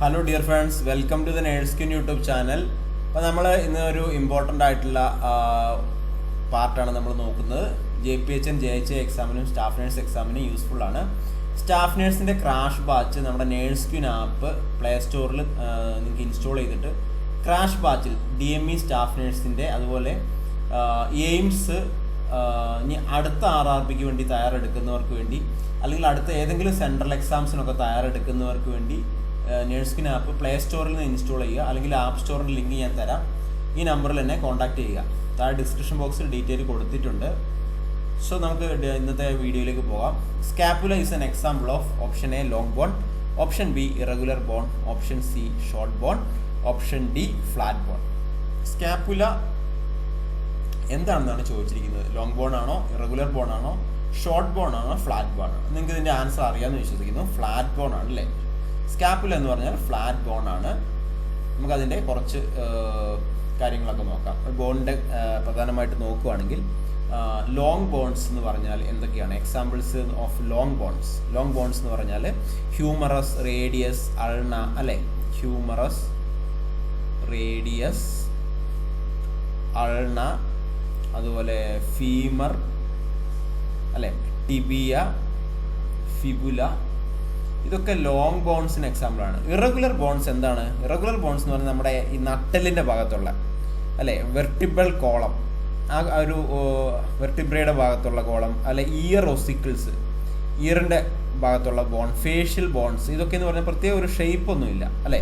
Hello dear friends welcome to the Nursequeen YouTube channel അപ്പോൾ നമ്മൾ ഇന്ന് ഒരു ഇമ്പോർട്ടന്റ് ആയിട്ടുള്ള പാർട്ടാണ് നമ്മൾ നോക്കുന്നത്. J P H N J H A എക്സാമിനും staff nurse എക്സാമിനും യൂസ്ഫുൾ ആണ്. സ്റ്റാഫ് നേഴ്സിന്റെ ക്രാഷ് ബാച്ച് നമ്മുടെ നേഴ്സ്ക്യൂൻ ആപ്പ് പ്ലേ സ്റ്റോറിൽ നിങ്ങൾക്ക് ഇൻസ്റ്റാൾ ചെയ്തിട്ട് ക്രാഷ് ബാച്ചിൽ ഡി എം ഇ സ്റ്റാഫ് നേഴ്സിന്റെ അതുപോലെ എയിംസ് ഇനി അടുത്ത ആർ ആർ പിക്ക് വേണ്ടി തയ്യാറെടുക്കുന്നവർക്ക് വേണ്ടി അല്ലെങ്കിൽ അടുത്ത ഏതെങ്കിലും സെൻട്രൽ എക്സാംസിനൊക്കെ തയ്യാറെടുക്കുന്നവർക്ക് വേണ്ടി നേഴ്സ്കിൻ ആപ്പ് പ്ലേ സ്റ്റോറിൽ നിന്ന് ഇൻസ്റ്റാൾ ചെയ്യുക. അല്ലെങ്കിൽ ആപ്പ് സ്റ്റോറിൽ ലിങ്ക് ഞാൻ തരാം. ഈ നമ്പറിൽ എന്നെ കോൺടാക്ട് ചെയ്യുക. താഴെ ഡിസ്ക്രിപ്ഷൻ ബോക്സിൽ ഡീറ്റെയിൽ കൊടുത്തിട്ടുണ്ട്. സോ നമുക്ക് ഇന്നത്തെ വീഡിയോയിലേക്ക് പോകാം. Scapula is an example of option A long bone option B irregular bone option C short bone option D flat bone scapula എന്താണെന്നാണ് ചോദിച്ചിരിക്കുന്നത്? ലോങ് ബോൺ ആണോ ഇറഗുലർ ബോൺ ആണോ ഷോർട്ട് ബോൺ ആണോ ഫ്ലാറ്റ് ബോൺ ആണോ? നിങ്ങൾക്ക് ഇതിന്റെ ആൻസർ അറിയാമെന്ന് വിശ്വസിക്കുന്നു. ഫ്ലാറ്റ് ബോൺ ആണ് അല്ലേ സ്കാപ്പുല എന്ന് പറഞ്ഞാൽ ഫ്ലാറ്റ് ബോൺ ആണ്. നമുക്കതിന്റെ കുറച്ച് കാര്യങ്ങളൊക്കെ നോക്കാം. ബോണിന്റെ പ്രധാനമായിട്ട് നോക്കുകയാണെങ്കിൽ ലോങ് ബോൺസ് എന്ന് പറഞ്ഞാൽ എന്തൊക്കെയാണ്? Examples of long bones long bones എന്ന് പറഞ്ഞാൽ ഹ്യൂമറസ് റേഡിയസ് അൾണ അല്ലെ? ഹ്യൂമറസ് റേഡിയസ് അൾണ അതുപോലെ ഫീമർ അല്ലെ? ടിബിയ ഫിബുല ഇതൊക്കെ ലോങ് ബോൺസിന് എക്സാമ്പിളാണ് ഇറഗുലർ ബോൺസ് എന്താണ്? ഇറഗുലർ ബോൺസ് എന്ന് പറഞ്ഞാൽ നമ്മുടെ ഈ നട്ടലിന്റെ ഭാഗത്തുള്ള അല്ലെ? വെർട്ടിബിൾ കോളം ആ ഒരു വെർട്ടിബ്രയുടെ ഭാഗത്തുള്ള കോളം അല്ലെ ഇയർ ഒസിക്കിൾസ് ഇയറിന്റെ ഭാഗത്തുള്ള ബോൺ ഫേഷ്യൽ ബോൺസ് ഇതൊക്കെ എന്ന് പറഞ്ഞാൽ പ്രത്യേക ഒരു ഷേപ്പ് ഒന്നുമില്ല അല്ലേ?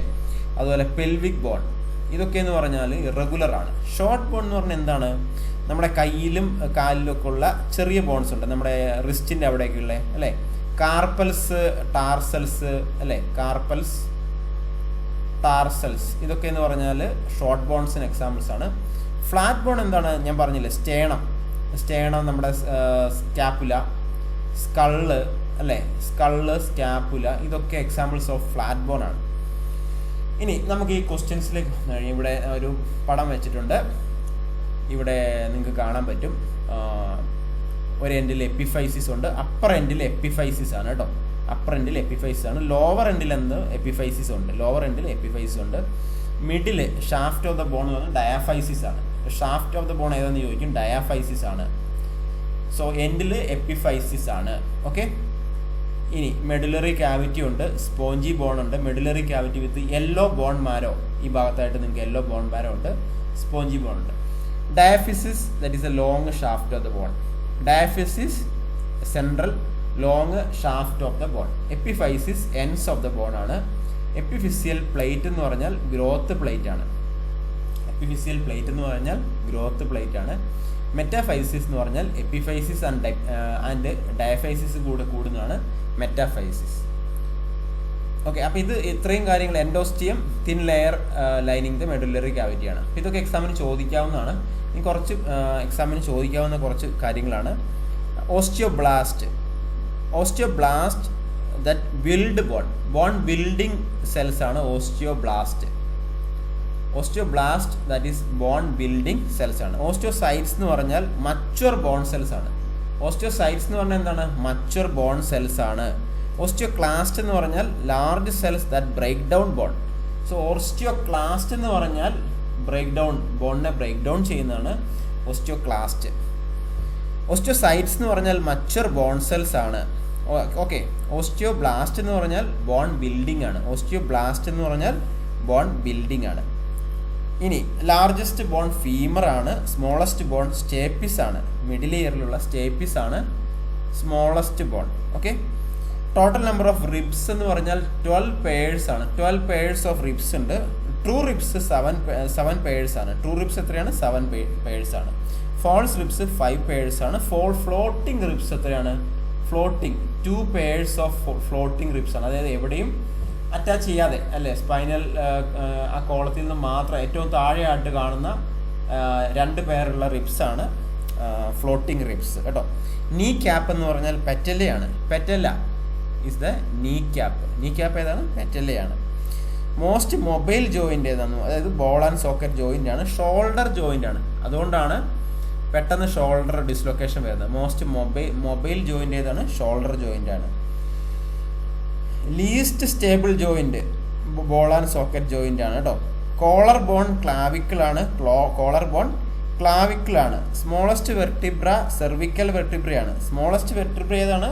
അതുപോലെ പെൽവിക് ബോൺ ഇതൊക്കെ എന്ന് പറഞ്ഞാൽ ഇറഗുലർ ആണ്. ഷോർട്ട് ബോൺ എന്ന് പറഞ്ഞാൽ എന്താണ്? നമ്മുടെ കയ്യിലും കാലിലും ഒക്കെ ഉള്ള ചെറിയ ബോൺസ് ഉണ്ട്. നമ്മുടെ റിസ്റ്റിന്റെ അവിടെയൊക്കെ ഉള്ളത് അല്ലേ? കാർപ്പൽസ് ടാർസൽസ് അല്ലേ? Carpals tarsals. ഇതൊക്കെ എന്ന് പറഞ്ഞാൽ ഷോർട്ട് ബോൺസിന് എക്സാമ്പിൾസ് ആണ്. ഫ്ലാറ്റ് ബോൺ എന്താണ്? ഞാൻ പറഞ്ഞില്ലേ സ്റ്റേണം. സ്റ്റേണം നമ്മുടെ സ്കാപ്പുല സ്കൾ അല്ലേ? സ്കൾ സ്കാപ്പുല ഇതൊക്കെ എക്സാമ്പിൾസ് ഓഫ് ഫ്ലാറ്റ് ബോൺ ആണ്. ഇനി നമുക്ക് ഈ ക്വസ്റ്റ്യൻസിലേക്ക് ഇവിടെ ഒരു പടം വെച്ചിട്ടുണ്ട്. ഇവിടെ നിങ്ങൾക്ക് കാണാൻ പറ്റും. ഒരു എൻഡിൽ എപ്പിഫൈസിസ് ഉണ്ട്. അപ്പർ എൻഡിൽ എപ്പിഫൈസിസ് ആണ് കേട്ടോ. അപ്പർ എൻഡിൽ എപ്പിഫൈസിസ് ആണ്. ലോവർ എൻഡിൽ എന്ന് എപ്പിഫൈസിസ് ഉണ്ട്. ലോവർ എൻഡിൽ എപ്പിഫൈസിസ് ഉണ്ട്. Middle shaft of the bone എന്ന് പറഞ്ഞാൽ ഡയാഫൈസിസ് ആണ്. ഷാഫ്റ്റ് ഓഫ് ദ ബോൺ ഏതാണെന്ന് ചോദിക്കും? ഡയാഫൈസിസ് ആണ്. സോ എൻഡിൽ എപ്പിഫൈസിസ് ആണ്. ഓക്കെ? ഇനി മെഡുലറി ക്യാവിറ്റി ഉണ്ട്. സ്പോഞ്ചി ബോൺ ഉണ്ട്. Medullary cavity with yellow bone marrow. ഈ ഭാഗത്തായിട്ട് നിങ്ങൾക്ക് യെല്ലോ ബോൺ മാരോ ഉണ്ട്. സ്പോഞ്ചി ബോൺ ഉണ്ട്. Diaphysis that is a long shaft of the bone diaphysis central long shaft of the bone. Epiphysis ends of the bone ആണ്. Epiphyseal plate എന്ന് പറഞ്ഞാൽ growth plate ആണ്. Epiphyseal plate എന്ന് പറഞ്ഞാൽ growth plate ആണ്. മെറ്റാഫൈസിസ് എന്ന് പറഞ്ഞാൽ എപ്പിഫൈസിസ് ആൻഡ് ആൻഡ് ഡയഫൈസിസ് കൂടെ കൂടുന്നതാണ് മെറ്റാഫൈസിസ്. ഓക്കെ അപ്പോൾ ഇത് ഇത്രയും കാര്യങ്ങൾ endosteum thin layer lining the medullary ക്യാവിറ്റിയാണ് ആണ്. ഇതൊക്കെ എക്സാമിന് ചോദിക്കാവുന്നതാണ്. ഇനി കുറച്ച് എക്സാമിന് ചോദിക്കാവുന്ന കുറച്ച് കാര്യങ്ങളാണ്. Osteoblast osteoblast that build bone bone building cells ആണ് osteoblast osteoblast that is bone building cells ആണ്. ഓസ്റ്റിയോസൈറ്റ്സ് എന്ന് പറഞ്ഞാൽ മച്ചുവർ ബോൺ സെൽസ് ആണ്. ഓസ്റ്റിയോസൈറ്റ്സ് എന്ന് പറഞ്ഞാൽ എന്താണ്? മച്ചുവർ ബോൺ സെൽസ് ആണ്. ഓസ്റ്റിയോക്ലാസ്റ്റ് എന്ന് പറഞ്ഞാൽ large cells that break down bone so osteoclast എന്ന് പറഞ്ഞാൽ ബ്രേക്ക് ഡൗൺ ബോണിനെ ബ്രേക്ക് ഡൗൺ ചെയ്യുന്നതാണ് ഓസ്റ്റിയോക്ലാസ്റ്റ് ഓസ്റ്റിയോസൈറ്റ്സ് എന്ന് പറഞ്ഞാൽ മച്ചർ ബോൺ സെൽസ് ആണ്. ഓക്കെ ഓസ്റ്റിയോ ബ്ലാസ്റ്റ് എന്ന് പറഞ്ഞാൽ ബോൺ ബിൽഡിംഗ് ആണ്. ഓസ്റ്റിയോ ബ്ലാസ്റ്റ് എന്ന് പറഞ്ഞാൽ ബോൺ ബിൽഡിംഗ് ആണ്. ഇനി ലാർജസ്റ്റ് ബോൺ ഫീമർ ആണ്. സ്മോളസ്റ്റ് ബോൺ സ്റ്റേപ്പിസ് ആണ്. മിഡിൽ ഇയറിലുള്ള സ്റ്റേപ്പിസ് ആണ്. Smallest bone okay total number of ribs എന്ന് പറഞ്ഞാൽ ട്വൽവ് പേഴ്സ് ആണ്. ട്വൽവ് പേഴ്സ് ഓഫ് റിബ്സ് ഉണ്ട്. True ribs seven seven pairs ആണ്. ട്രൂ റിബ്സ് എത്രയാണ്? സെവൻ പേഴ്സ് ആണ്. ഫോൾസ് റിബ്സ് ഫൈവ് പേഴ്സ് ആണ്. ഫോൾ ഫ്ലോട്ടിംഗ് റിബ്സ് എത്രയാണ്? Floating two pairs of floating ribs ആണ്. അതായത് എവിടെയും അറ്റാച്ച് ചെയ്യാതെ അല്ലേ? സ്പൈനൽ ആ കോളത്തിൽ നിന്ന് മാത്രം ഏറ്റവും താഴെയായിട്ട് കാണുന്ന രണ്ട് പേരുള്ള റിബ്സ് ആണ് ഫ്ലോട്ടിംഗ് റിബ്സ് കേട്ടോ? നീ ക്യാപ്പ് എന്ന് പറഞ്ഞാൽ പെറ്റലയാണ്. Patella is the knee cap knee cap ഏതാണ് പെറ്റല്ലയാണ് മോസ്റ്റ് മൊബൈൽ ജോയിന്റ് ഏതാണ് അതായത് ബോൾ ആൻഡ് സോക്കറ്റ് ജോയിന്റ് ആണ്. ഷോൾഡർ ജോയിന്റ് ആണ്. അതുകൊണ്ടാണ് പെട്ടെന്ന് ഷോൾഡർ ഡിസ്ലൊക്കേഷൻ വരുന്നത്. മോസ്റ്റ് മൊബൈൽ മൊബൈൽ ജോയിന്റ് ഏതാണ്? ഷോൾഡർ ജോയിന്റ് ആണ്. Least stable joint ball and socket joint ആണ് കേട്ടോ കോളർ ബോൺ ക്ലാവിക്കിൾ ആണ്. കോളർ ബോൺ ക്ലാവിക്കിൾ ആണ്. സ്മോളസ്റ്റ് വെർട്ടിബ്ര സെർവിക്കൽ വെർട്ടിബ്രയാണ് സ്മോളസ്റ്റ് വെർട്ടിബ്ര ഏതാണ്?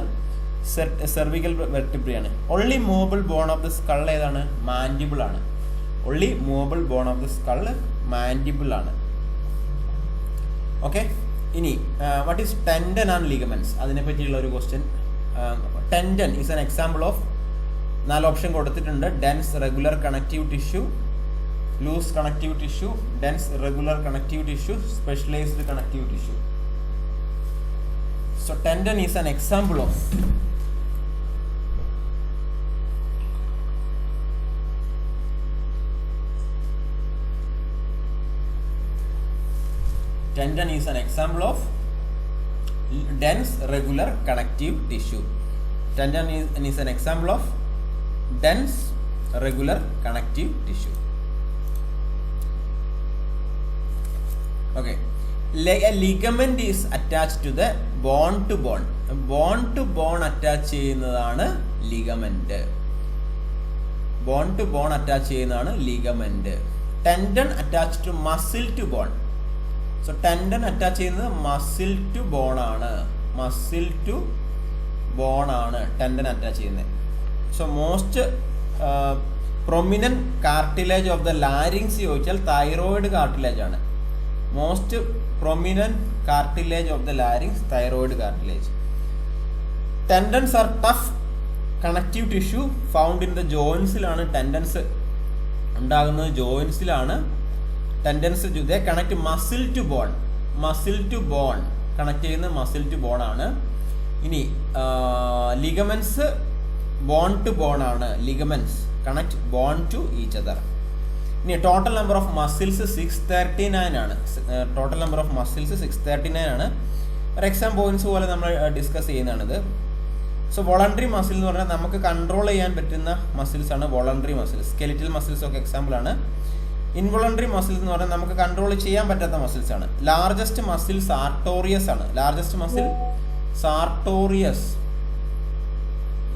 Cervical വെർട്ടിബ്രയാണ് only movable bone of the skull ഏതാണ്? Mandible ആണ്. Only movable bone of the skull mandible ആണ്. Okay ഇനി what is tendon and ligaments അതിനെ പറ്റിയുള്ള ഒരു question tendon is an example of നാല് ഓപ്ഷൻ കൊടുത്തിട്ടുണ്ട്. Dense regular connective tissue loose connective tissue dense regular connective tissue specialised connective tissue so tendon is an example of tendon is an example of dense regular connective tissue tendon is, is an example of dense regular connective tissue okay a ligament is attached to the bone to bone bone to bone attach ചെയ്യുന്നതാണ് ligament bone to bone attach ചെയ്യുന്നതാണ് ligament tendon attach to muscle to bone so tendon attach ചെയ്യുന്നത് muscle to bone ആണ്. Muscle to bone ആണ് tendon attach ചെയ്യുന്നത്. So most prominent cartilage of the larynx ചോദിച്ചാൽ thyroid cartilage ആണ്. Most prominent cartilage of the larynx thyroid cartilage tendons are tough connective tissue found in the ജോയിൻസിലാണ് tendons ഉണ്ടാകുന്നത്. ജോയിൻസിലാണ് tendons they connect muscle to bone muscle to bone connect ചെയ്യുന്ന muscle to bone ആണ്. ഇനി ligaments bone to bone ആണ്. Ligaments connect bone to each other ഇനി total number of muscles six thirty nine ആണ്. Total number of muscles six thirty nine ആണ്. ഒരു exam points പോലെ നമ്മൾ ഡിസ്കസ് ചെയ്യുന്നതാണിത്. സോ വോളണ്ടറി മസിൽ എന്ന് പറഞ്ഞാൽ നമുക്ക് കൺട്രോൾ ചെയ്യാൻ പറ്റുന്ന മസിൽസ് ആണ് വോളണ്ടറി മസിൽസ് സ്കെലിറ്റൽ മസിൽസ് ഒക്കെ എക്സാമ്പിൾ ആണ്. ഇൻവോളണ്ടറി മസിൽസ് എന്ന് പറഞ്ഞാൽ നമുക്ക് കൺട്രോൾ ചെയ്യാൻ പറ്റാത്ത മസിൽസ് ആണ്. ലാർജസ്റ്റ് മസിൽ സാർട്ടോറിയസ് ആണ്. Largest muscle sartorius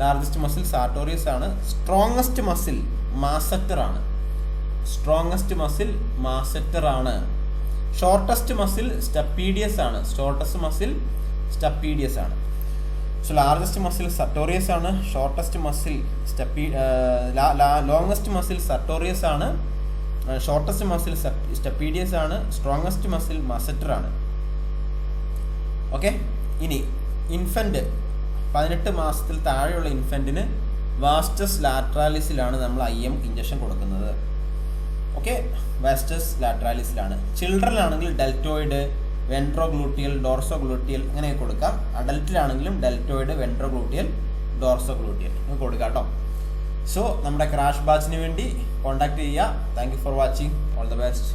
largest muscle sartorius ആണ്. സ്ട്രോങ്ങസ്റ്റ് മസിൽ മാസറ്റർ ആണ്. സ്ട്രോങ്ങസ്റ്റ് മസിൽ മാസറ്റർ ആണ്. ഷോർട്ടസ്റ്റ് മസിൽ സ്റ്റപ്പീഡിയസ് ആണ്. ഷോർട്ടസ്റ്റ് മസിൽ സ്റ്റപ്പീഡിയസ് ആണ്. സോ ലാർജസ്റ്റ് മസിൽ സട്ടോറിയസ് ആണ്. Shortest muscle stapedius longest muscle sartorius ആണ്. Shortest muscle stapedius ആണ് strongest muscle masseter ആണ്. Okay ഇനി ഇൻഫന്റ് പതിനെട്ട് മാസത്തിൽ താഴെയുള്ള ഇൻഫന്റിന് വാസ്റ്റസ് ലാട്രാലിസിലാണ് നമ്മൾ ഐ എം ഇഞ്ചക്ഷൻ കൊടുക്കുന്നത്. ഓക്കെ വാസ്റ്റസ് ലാട്രാലിസിലാണ് ചിൽഡ്രനാണെങ്കിൽ ഡെൽറ്റോയിഡ് വെൻട്രോഗ്ലൂട്ടിയൽ ഡോർസോഗ്ലൂട്ടിയൽ അങ്ങനെ കൊടുക്കാം. അഡൽറ്റിലാണെങ്കിലും ഡെൽറ്റോയിഡ് വെൻട്രോഗ്ലൂട്ടിയൽ ഡോർസോഗ്ലൂട്ടിയൽ കൊടുക്കാം കേട്ടോ സോ നമ്മുടെ ക്രാഷ് ബാച്ചിന് വേണ്ടി കോൺടാക്ട് ചെയ്യുക thank you for watching all the best